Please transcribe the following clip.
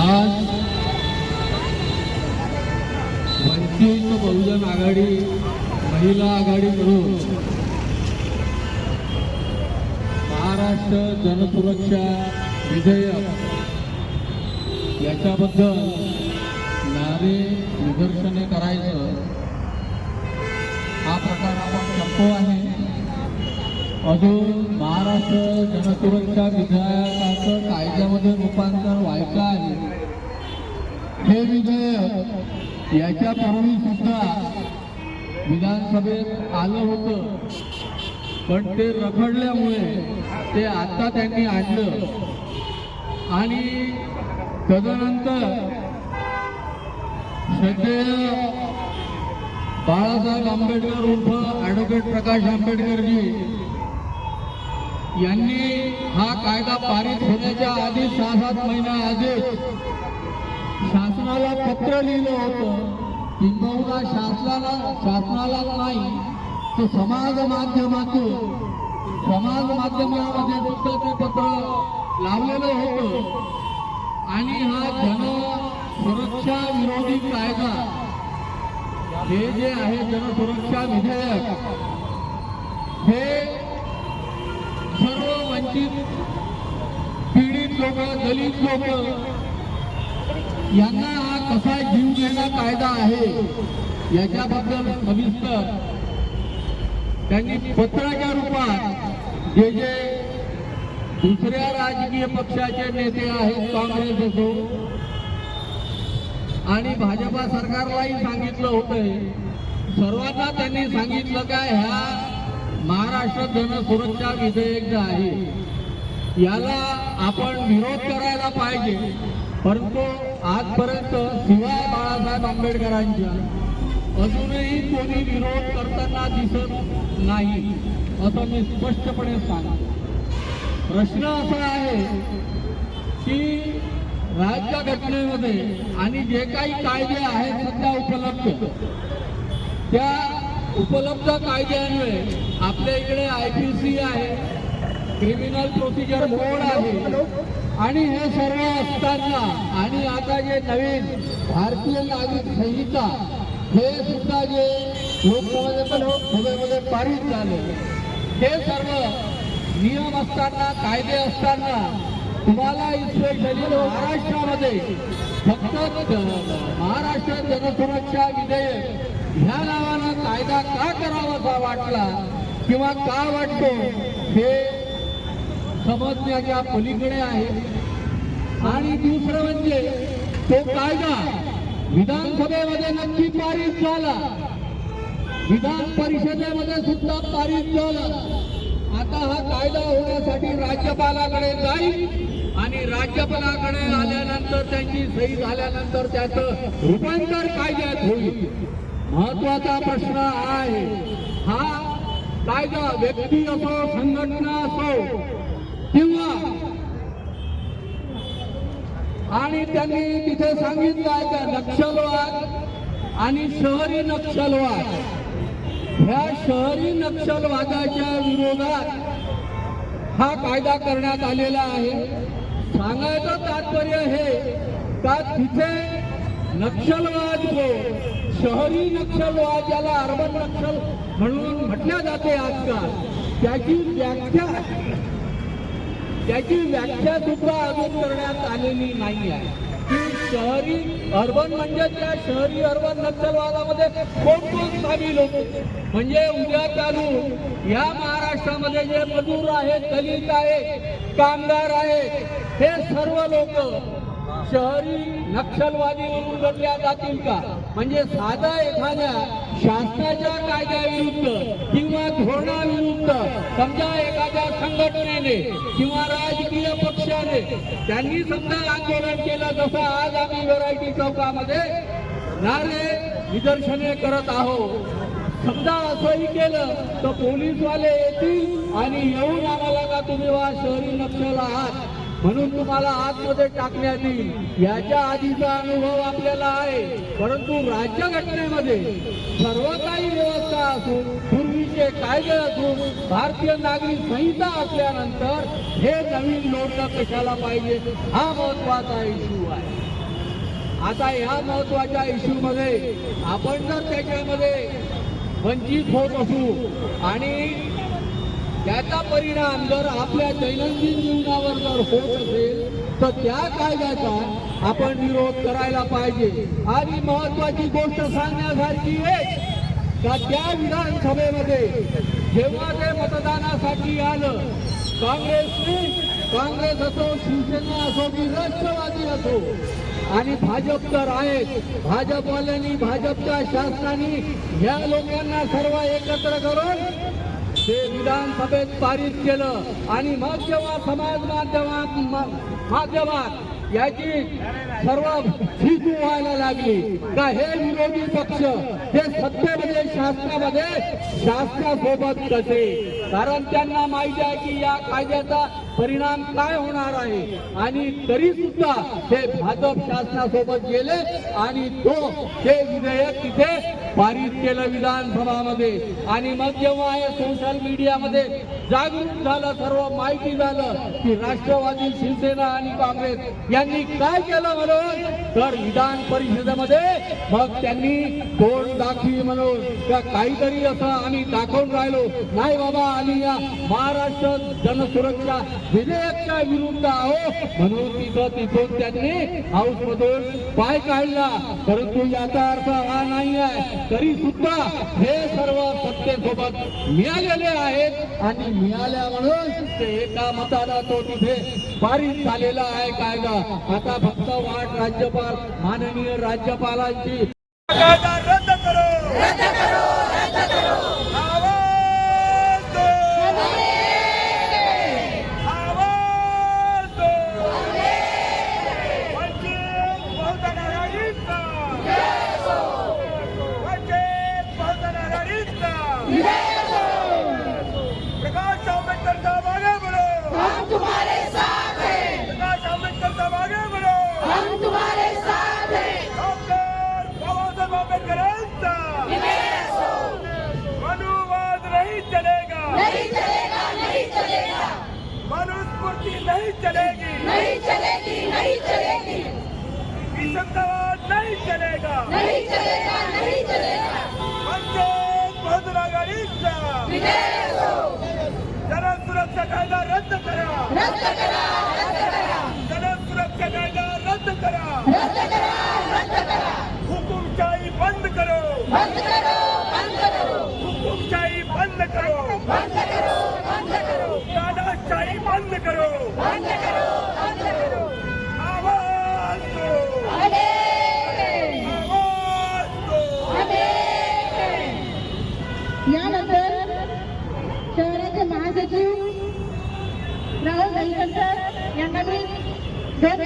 आज वंचित बहुजन आघाडी महिला आघाडीकडून महाराष्ट्र जनसुरक्षा विधेयक याच्याबद्दल नारे निदर्शने करायचं हा प्रकार आपण करतो आहे. अजून महाराष्ट्र जनसुरक्षा विधेयकाचं कायद्यामध्ये रूपांतर व्हायचं आहे. हे विधेयक याच्यापूर्वी सुद्धा विधानसभेत आलं होतं. पण ते रखडल्यामुळे ते आता त्यांनी आणलं. आणि तदनंतर श्रद्धेय बाळासाहेब आंबेडकर उर्फ ॲडव्होकेट प्रकाश आंबेडकरजी यांनी हा कायदा पारित होण्याच्या आधी सहा सात महिन्या आधी शासनाला पत्र लिहिलं होतं किंबहुना शासनाला शासनाला नाही तर समाज माध्यमातून समाज माध्यमामध्ये सुद्धा ते पत्र लावलेलं होतं. आणि हा जन सुरक्षा विरोधी कायदा हे जे आहे जनसुरक्षा विधेयक हे वंचित पीडित लोक दलित लोक यांना हा कसा जीव घेणा कायदा आहे याच्याबद्दल सविस्तर त्यांनी पत्राच्या रूपात जे जे दुसऱ्या राजकीय पक्षाचे नेते आहेत काँग्रेस असो आणि भाजपा सरकारलाही सांगितलं होतं सर्वांना त्यांनी सांगितलं का ह्या महाराष्ट्र जनसुरक्षा विधेयक जे आहे याला आपण विरोध करायला पाहिजे. परंतु आजपर्यंत शिवाय बाळासाहेब आंबेडकरांच्या अजूनही कोणी विरोध करताना दिसत नाही असं मी स्पष्टपणे सांगतो. प्रश्न असा आहे की राज्य घटनेमध्ये आणि जे काही कायदे आहेत सध्या उपलब्ध त्या उपलब्ध कायद्यान्वये आपल्या इकडे आय पी सी आहे क्रिमिनल प्रोसिजर बोर्ड आहे आणि हे सर्व असताना आणि आता जे नवीन भारतीय नागरिक संहिता हे सुद्धा जे लोकसभेमध्ये हो, पारित झाले. हे सर्व नियम असताना कायदे असताना तुम्हाला स्पेशली महाराष्ट्रामध्ये फक्त महाराष्ट्र जनसुरक्षा विधेयक ह्या नावानं कायदा का करावासा वाटला किंवा का वाटतो हे समजण्याच्या पलीकडे आहे. आणि दुसरं म्हणजे तो कायदा विधानसभेमध्ये नक्की पारित झाला. विधान परिषदेमध्ये सुद्धा पारित झाला. आता हा कायदा होण्यासाठी राज्यपालाकडे जाईल आणि राज्यपालाकडे आल्यानंतर त्यांची सही झाल्यानंतर त्याचं रूपांतर कायद्यात होईल. महत्त्वाचा प्रश्न आहे. हा कायदा व्यक्ती असो संघटना असो किंवा आणि त्यांनी तिथे सांगितलं आहे का नक्षलवाद आणि शहरी नक्षलवाद. ह्या शहरी नक्षलवादाच्या विरोधात हा कायदा करण्यात आलेला आहे. सांगायचं तात्पर्य हे का तिथे नक्षलवाद हो शहरी नक्षलवाद ज्याला अर्बन नक्षल म्हणून म्हटल्या जाते आजकाल त्याची व्याख्या त्याची व्याख्या सुद्धा अजून करण्यात आलेली नाही आहे की शहरी अर्बन म्हणजे त्या शहरी अर्बन नक्षलवादामध्ये कोण कोण सामील होते? म्हणजे उद्या चालू या महाराष्ट्रामध्ये जे मजूर आहेत दलित आहेत कामगार आहेत हे सर्व लोक शहरी नक्षलवादी म्हणून गणल्या जातील का? म्हणजे साधा एखाद्या शासनाच्या कायद्याविरुद्ध किंवा धोरणाविरुद्ध समजा एखाद्या संघटनेने किंवा राजकीय पक्षाने त्यांनी समजा आंदोलन केलं जसं आज आम्ही व्हरायटी चौकामध्ये नारे निदर्शने करत आहोत. समजा असंही केलं तर पोलीसवाले येतील आणि येऊन आम्हाला का तुम्ही वा शहरी नक्षल आहात? म्हणून तुम्हाला आतमध्ये टाकण्यात येईल. याच्या आधीचा अनुभव आपल्याला आहे. परंतु राज्य घटनेमध्ये सर्व काही व्यवस्था असून पूर्वीचे कायदे असून भारतीय नागरिक संहिता असल्यानंतर हे नवीन नोंदणं कशाला पाहिजे हा महत्त्वाचा इश्यू आहे. आता या महत्त्वाच्या इश्यू मध्ये आपण जर त्याच्यामध्ये वंचित होत असू आणि त्याचा परिणाम जर आपल्या दैनंदिन जीवनावर जर होत असेल तर त्या कायद्याचा आपण विरोध करायला पाहिजे. आणि महत्वाची गोष्ट सांगण्यासारखी एक का त्या विधानसभेमध्ये जेव्हा ते मतदानासाठी आलं काँग्रेसने काँग्रेस असो शिवसेना असो की राष्ट्रवादी असो आणि भाजप तर आहेत भाजपवाल्यांनी भाजपच्या शासनाने ह्या लोकांना सर्व एकत्र करून ते विधानसभेत पारित केलं आणि मग जेव्हा समाज माध्यमात माध्यमात याची सर्व फिजू व्हायला लागली. का हे विरोधी पक्ष हे सत्तेमध्ये शासनामध्ये शासनासोबत कसे? कारण त्यांना माहिती आहे की या कायद्याचा परिणाम काय होणार आहे? आणि तरी सुद्धा हे भाजप शासनासोबत गेले आणि तो हे विधेयक तिथे पारित केलं विधानसभामध्ये. आणि मग जेव्हा हे सोशल मीडियामध्ये जागरूक झालं सर्व माहिती झालं की राष्ट्रवादी शिवसेना आणि काँग्रेस यांनी काय केलं म्हणून? तर विधान परिषदेमध्ये मग त्यांनी तोंड दाखवी म्हणून का काहीतरी असं आम्ही दाखवून राहिलो. नाही बाबा आम्ही या महाराष्ट्र जनसुरक्षा विधेयकच्या विरुद्ध आहो म्हणून तिथं तिथून त्यांनी हाऊस मधून पाय काढला. परंतु याचा अर्थ हा नाही आहे तरी सुद्धा हे सर्व सत्तेसोबत मिळालेले आहेत आणि मिळाल्या म्हणून ते एका मताला तो तिथे पारित झालेला आहे कायदा. आता फक्त वाट राज्यपाल माननीय राज्यपालांची. कायदा रद्द करो रद्द करो रद्द करो आवाज दो आवाज दो वंचित बहुजन आघाडीचा वंचित बहुजन आघाडीचा प्रकाश आंबेडकर साहब आगे बढ़ो हम तुम्हारे साथ हैं प्रकाश आंबेडकर साहब आगे बढ़ो हम तुम्हारे साथ हैं डॉक्टर बाबासाहेब आंबेडकरांचा मनुवाद नहीं चलेगा नहीं चलेगा नहीं चलेगा मनुस्मृति नहीं चलेगी। नहीं चलेगी नहीं चलेगी। विसंगवाद नहीं चलेगा। नहीं चलेगा नहीं चलेगा। वंचित बहुजन आघाडीचा विजय हो। जन सुरक्षा कायदा रद्द करा। रद्द करा। यानंतर शहराचे महासचिव राहुल दहीकंकर यांना मी दोन